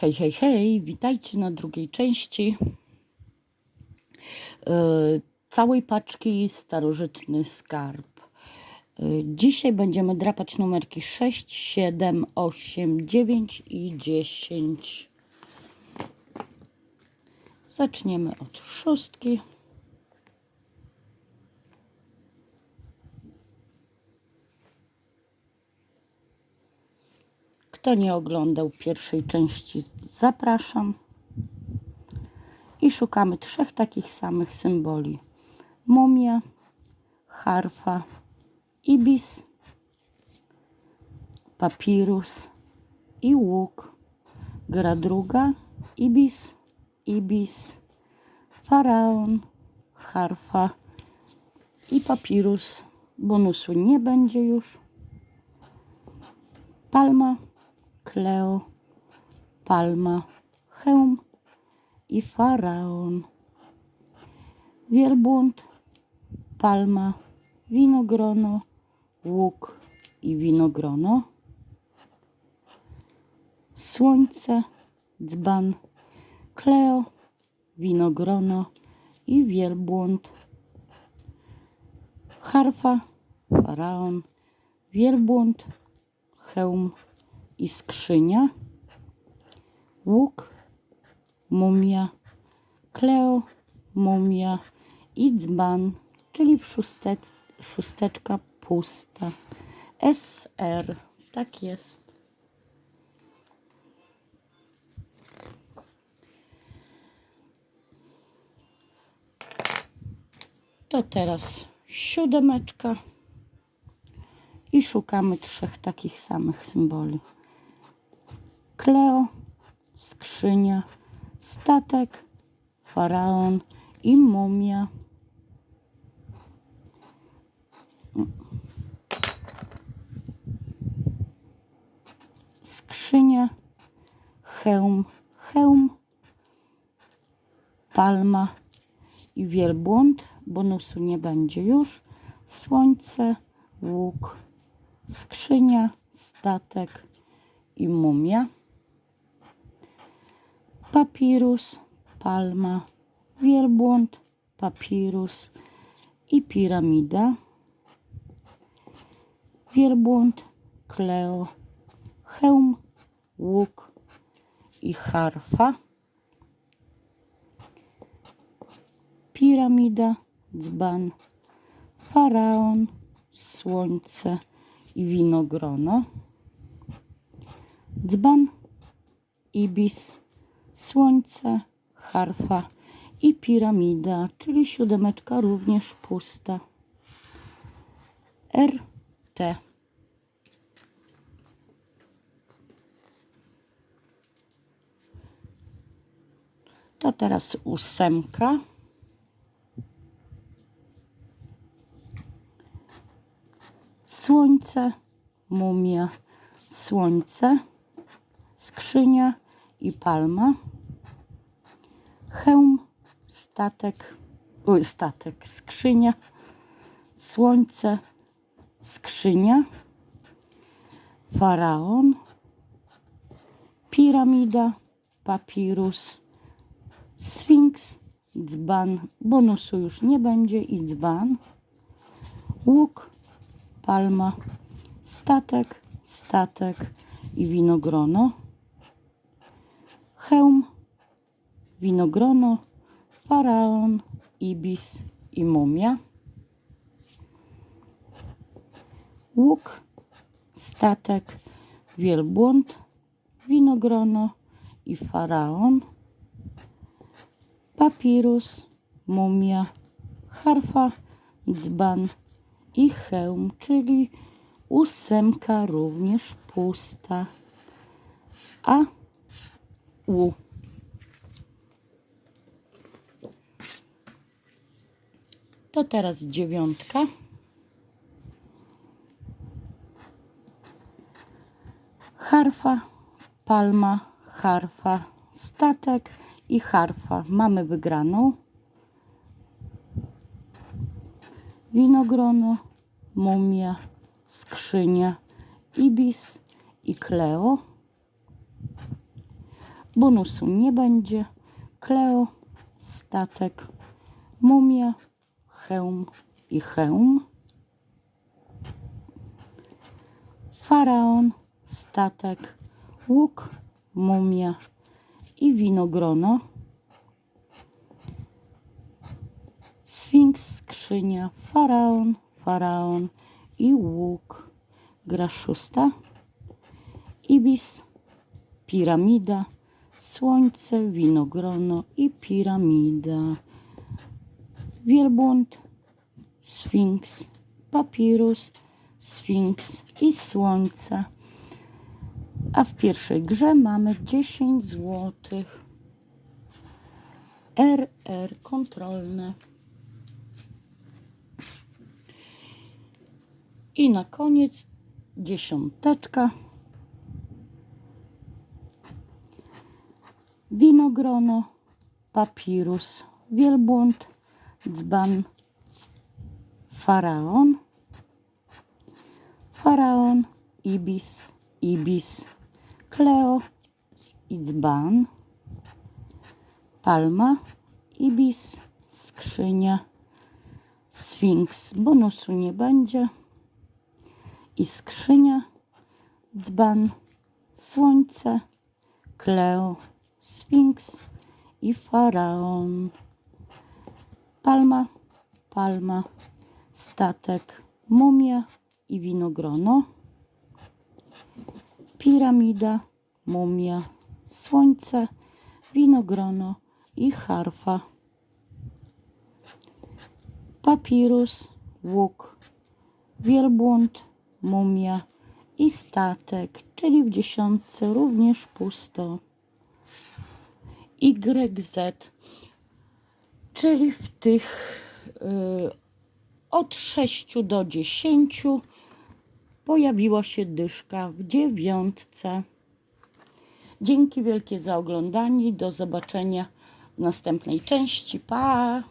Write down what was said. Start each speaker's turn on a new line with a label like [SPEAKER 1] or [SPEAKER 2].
[SPEAKER 1] Hej, hej, hej, witajcie na drugiej części e, całej paczki Starożytny Skarb. E, Dzisiaj będziemy drapać numerki 6, 7, 8, 9 i 10. Zaczniemy od szóstki. Kto nie oglądał pierwszej części, zapraszam. I szukamy trzech takich samych symboli: mumia, harfa, ibis, papirus i łuk. Gra druga: ibis, ibis, faraon, harfa i papirus. Bonusu nie będzie już. Palma, Kleo, Palma, Hełm i Faraon. Wielbłąd, Palma, Winogrono, Łuk i Winogrono. Słońce, Dzban, Kleo, Winogrono i Wielbłąd. Harfa, Faraon, Wielbłąd, Hełm i skrzynia, łuk, mumia, kleo, mumia i dzban, czyli szóste, szósteczka pusta. SR, tak jest. To teraz siódemeczka i szukamy trzech takich samych symboli. Kleo, skrzynia, statek, faraon i mumia. Skrzynia, hełm, hełm, palma i wielbłąd. Bonusu nie będzie już. Słońce, łuk, skrzynia, statek i mumia. Papirus, palma, wielbłąd, papirus i piramida. Wielbłąd, kleo, hełm, łuk i harfa. Piramida, dzban, faraon, słońce i winogrono. Dzban, ibis, słońce, harfa i piramida, czyli siódemeczka również pusta. RT. To teraz ósemka. Słońce, mumia, słońce, skrzynia i palma. Hełm, statek, oj, statek, skrzynia, słońce, skrzynia, faraon, piramida, papirus, sfinks, dzban, bonusu już nie będzie i dzban, łuk, palma, statek, statek i winogrono, hełm, winogrono, faraon, ibis i mumia, łuk, statek, wielbłąd, winogrono i faraon, papirus, mumia, harfa, dzban i hełm, czyli ósemka również pusta, a u To teraz dziewiątka. Harfa, palma, harfa, statek i harfa. Mamy wygraną. Winogrono, mumia, skrzynia, ibis i kleo. Bonusu nie będzie. Kleo, statek, mumia, hełm i hełm. Faraon, statek, łuk, mumia i winogrono. Sfinks, skrzynia, faraon, faraon i łuk. Gra szósta. Ibis, piramida, słońce, winogrono i piramida. Wielbłąd, sfinks, papirus, sfinks i słońce. A w pierwszej grze mamy 10 złotych. RR kontrolne. I na koniec dziesiąteczka. Winogrono, papirus, wielbłąd, dzban, faraon, faraon, ibis, ibis, kleo i dzban, palma, ibis, skrzynia, sfinks, bonusu nie będzie i skrzynia, dzban, słońce, kleo, sfinks i faraon. Palma, palma, statek, mumia i winogrono. Piramida, mumia, słońce, winogrono i harfa. Papirus, łuk, wielbłąd, mumia i statek, czyli w dziesiątce również pusto. YZ, czyli w tych y, od 6 do 10 pojawiła się dyszka w dziewiątce. Dzięki wielkie za oglądanie. Do zobaczenia w następnej części. Pa!